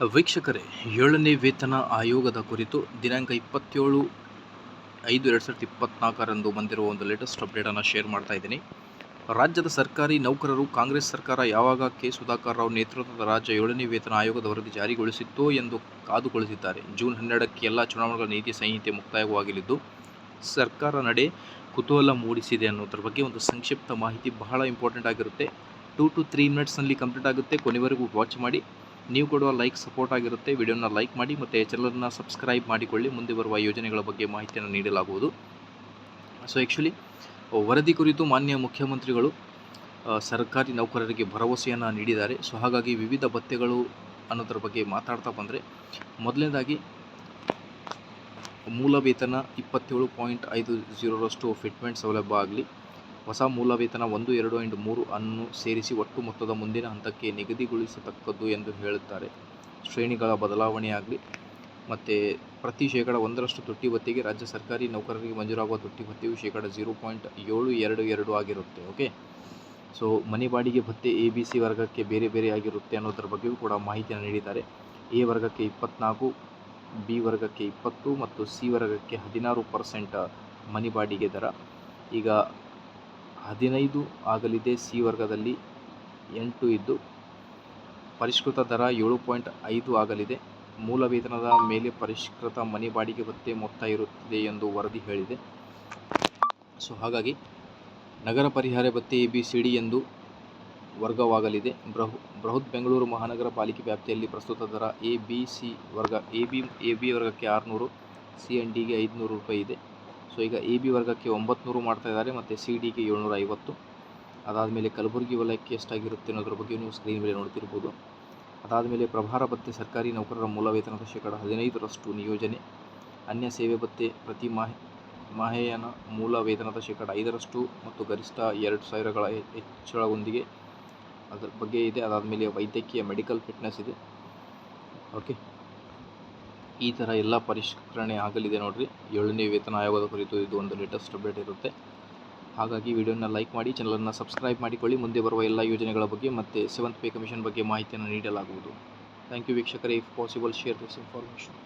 ವೀಕ್ಷಕರೇ, ಏಳನೇ ವೇತನ ಆಯೋಗದ ಕುರಿತು ದಿನಾಂಕ ಇಪ್ಪತ್ತೇಳು ಐದು ಎರಡು ಸಾವಿರದ ಇಪ್ಪತ್ನಾಲ್ಕರಂದು ಬಂದಿರುವ ಒಂದು ಲೇಟೆಸ್ಟ್ ಅಪ್ಡೇಟನ್ನು ಶೇರ್ ಮಾಡ್ತಾ ಇದ್ದೀನಿ. ರಾಜ್ಯದ ಸರ್ಕಾರಿ ನೌಕರರು, ಕಾಂಗ್ರೆಸ್ ಸರ್ಕಾರ ಯಾವಾಗ ಕೆ. ಸುಧಾಕರ್ ರಾವ್ ನೇತೃತ್ವದ ರಾಜ್ಯ ಏಳನೇ ವೇತನ ಆಯೋಗದ ವರದಿ ಜಾರಿಗೊಳಿಸಿತ್ತೋ ಎಂದು ಕಾದುಗೊಳಿಸಿದ್ದಾರೆ ಜೂನ್ ಹನ್ನೆರಡಕ್ಕೆ ಎಲ್ಲ ಚುನಾವಣೆಗಳ ನೀತಿ ಸಂಹಿತೆ ಮುಕ್ತಾಯವಾಗಲಿದ್ದು, ಸರ್ಕಾರ ನಡೆ ಕುತೂಹಲ ಮೂಡಿಸಿದೆ ಅನ್ನೋದ್ರ ಬಗ್ಗೆ ಒಂದು ಸಂಕ್ಷಿಪ್ತ ಮಾಹಿತಿ ಬಹಳ ಇಂಪಾರ್ಟೆಂಟ್ ಆಗಿರುತ್ತೆ. ಟೂ ಟು ತ್ರೀ ಮಿನಿಟ್ಸ್ನಲ್ಲಿ ಕಂಪ್ಲೀಟ್ ಆಗುತ್ತೆ. ಕೊನೆವರೆಗೂ ವಾಚ್ ಮಾಡಿ. ನೀವು ಕೊಡುವ ಲೈಕ್ ಸಪೋರ್ಟ್ ಆಗಿರುತ್ತೆ. ವಿಡಿಯೋನ ಲೈಕ್ ಮಾಡಿ ಮತ್ತು ಚಾನಲನ್ನು ಸಬ್ಸ್ಕ್ರೈಬ್ ಮಾಡಿಕೊಳ್ಳಿ. ಮುಂದೆ ಬರುವ ಯೋಜನೆಗಳ ಬಗ್ಗೆ ಮಾಹಿತಿಯನ್ನು ನೀಡಲಾಗುವುದು. ಸೊ ಆ್ಯಕ್ಚುಲಿ ವರದಿ ಕುರಿತು ಮಾನ್ಯ ಮುಖ್ಯಮಂತ್ರಿಗಳು ಸರ್ಕಾರಿ ನೌಕರರಿಗೆ ಭರವಸೆಯನ್ನು ನೀಡಿದ್ದಾರೆ. ಸೊ ಹಾಗಾಗಿ ವಿವಿಧ ಭತ್ಯೆಗಳು ಅನ್ನೋದ್ರ ಬಗ್ಗೆ ಮಾತಾಡ್ತಾ ಬಂದರೆ, ಮೊದಲನೇದಾಗಿ ಮೂಲ ವೇತನ ಇಪ್ಪತ್ತೇಳು ಪಾಯಿಂಟ್ ಐದು ಜೀರೋರಷ್ಟು ಫಿಟ್ಮೆಂಟ್ ಸೌಲಭ್ಯ ಆಗಲಿ ಹೊಸ ಮೂಲ ವೇತನ ಒಂದು, ಎರಡು ಆ್ಯಂಡ್ ಮೂರು ಅನ್ನು ಸೇರಿಸಿ ಒಟ್ಟು ಮೊತ್ತದ ಮುಂದಿನ ಹಂತಕ್ಕೆ ನಿಗದಿಗೊಳಿಸತಕ್ಕದ್ದು ಎಂದು ಹೇಳುತ್ತಾರೆ. ಶ್ರೇಣಿಗಳ ಬದಲಾವಣೆಯಾಗಲಿ, ಮತ್ತು ಪ್ರತಿ ಶೇಕಡ ಒಂದರಷ್ಟು ತುಟ್ಟಿ ಭತ್ಯೆಗೆ ರಾಜ್ಯ ಸರ್ಕಾರಿ ನೌಕರರಿಗೆ ಮಂಜೂರಾಗುವ ತುಟ್ಟಿ ಭತ್ಯೆಯು ಶೇಕಡ ಜೀರೋ ಪಾಯಿಂಟ್ ಏಳು ಎರಡು ಎರಡು ಆಗಿರುತ್ತೆ, ಓಕೆ? ಸೊ, ಮನೆ ಬಾಡಿಗೆ ಭತ್ತೆ ಎ, ಬಿ, ಸಿ ವರ್ಗಕ್ಕೆ ಬೇರೆ ಬೇರೆ ಆಗಿರುತ್ತೆ ಅನ್ನೋದ್ರ ಬಗ್ಗೆಯೂ ಕೂಡ ಮಾಹಿತಿಯನ್ನು ನೀಡಿದ್ದಾರೆ. ಎ ವರ್ಗಕ್ಕೆ ಇಪ್ಪತ್ನಾಲ್ಕು ಬಿ ವರ್ಗಕ್ಕೆ ಇಪ್ಪತ್ತು ಮತ್ತು ಸಿ ವರ್ಗಕ್ಕೆ ಹದಿನಾರು ಪರ್ಸೆಂಟ್ ಮನೆ ಬಾಡಿಗೆ ದರ. ಈಗ ಹದಿನೈದು ಆಗಲಿದೆ ಸಿ ವರ್ಗದಲ್ಲಿ ಎಂಟು ಇದ್ದು, ಪರಿಷ್ಕೃತ ದರ ಏಳು ಪಾಯಿಂಟ್ ಐದು ಆಗಲಿದೆ. ಮೂಲ ವೇತನದ ಮೇಲೆ ಪರಿಷ್ಕೃತ ಮನೆ ಬಾಡಿಗೆ ಭತ್ತೆ ಮೊತ್ತ ಇರುತ್ತದೆ ಎಂದು ವರದಿ ಹೇಳಿದೆ. ಸೊ, ಹಾಗಾಗಿ ನಗರ ಪರಿಹಾರ ಭತ್ತೆ ಎ, ಬಿ, ಸಿ, ಡಿ ಎಂದು ವರ್ಗವಾಗಲಿದೆ. ಬೃಹ ಬೃಹತ್ ಬೆಂಗಳೂರು ಮಹಾನಗರ ಪಾಲಿಕೆ ವ್ಯಾಪ್ತಿಯಲ್ಲಿ ಪ್ರಸ್ತುತ ದರ ಎ, ಬಿ, ಸಿ ವರ್ಗ, ಎ, ಬಿ ಎ, ಬಿ ವರ್ಗಕ್ಕೆ ಆರುನೂರು, ಸಿ, ಎನ್, ಡಿಗೆ ಐದುನೂರು ರೂಪಾಯಿ ಇದೆ. ಸೊ ಈಗ ಎ ಬಿ ವರ್ಗಕ್ಕೆ ಒಂಬತ್ತು ಮಾಡ್ತಾ ಇದ್ದಾರೆ, ಮತ್ತು ಸಿ ಡಿಗೆ ಏಳ್ನೂರ ಐವತ್ತು ಅದಾದಮೇಲೆ ಕಲಬುರಗಿ ವಲಯಕ್ಕೆ ಎಷ್ಟಾಗಿರುತ್ತೆ ಅನ್ನೋದ್ರ ಬಗ್ಗೆ ನೀವು ಸ್ಕ್ರೀನ್ ಮೇಲೆ ನೋಡ್ತಿರ್ಬೋದು. ಅದಾದಮೇಲೆ ಪ್ರಭಾರ ಭತ್ತೆ ಸರ್ಕಾರಿ ನೌಕರರ ಮೂಲ ವೇತನದ ಶೇಕಡ ಹದಿನೈದರಷ್ಟು ನಿಯೋಜನೆ. ಅನ್ಯ ಸೇವೆ ಭತ್ತೆ ಪ್ರತಿ ಮಾಹೆ, ಮಾಹೆಯನ ಮೂಲ ವೇತನದ ಶೇಕಡ ಐದರಷ್ಟು ಮತ್ತು ಗರಿಷ್ಠ ಎರಡು ಸಾವಿರಗಳ ಹೆಚ್ಚಳದೊಂದಿಗೆ ಅದರ ಬಗ್ಗೆ ಇದೆ. ಅದಾದಮೇಲೆ ವೈದ್ಯಕೀಯ ಮೆಡಿಕಲ್ ಫಿಟ್ನೆಸ್ ಇದೆ. ಓಕೆ ಈ ಥರ ಎಲ್ಲ ಪರಿಷ್ಕರಣೆ ಆಗಲಿದೆ ನೋಡಿರಿ. ಏಳನೇ ವೇತನ ಆಯೋಗದ ಕುರಿತು ಇದು ಒಂದು ಲೇಟೆಸ್ಟ್ ಅಪ್ಡೇಟ್ ಇರುತ್ತೆ. ಹಾಗಾಗಿ ವಿಡಿಯೋನ ಲೈಕ್ ಮಾಡಿ ಚಾನಲನ್ನು ಸಬ್ಸ್ಕ್ರೈಬ್ ಮಾಡಿಕೊಳ್ಳಿ. ಮುಂದೆ ಬರುವ ಎಲ್ಲ ಯೋಜನೆಗಳ ಬಗ್ಗೆ ಮತ್ತು ಸೆವೆಂತ್ ಪೇ ಕಮಿಷನ್ ಬಗ್ಗೆ ಮಾಹಿತಿಯನ್ನು ನೀಡಲಾಗುವುದು. ಥ್ಯಾಂಕ್ ಯು ವೀಕ್ಷಕರೇ. If possible share this information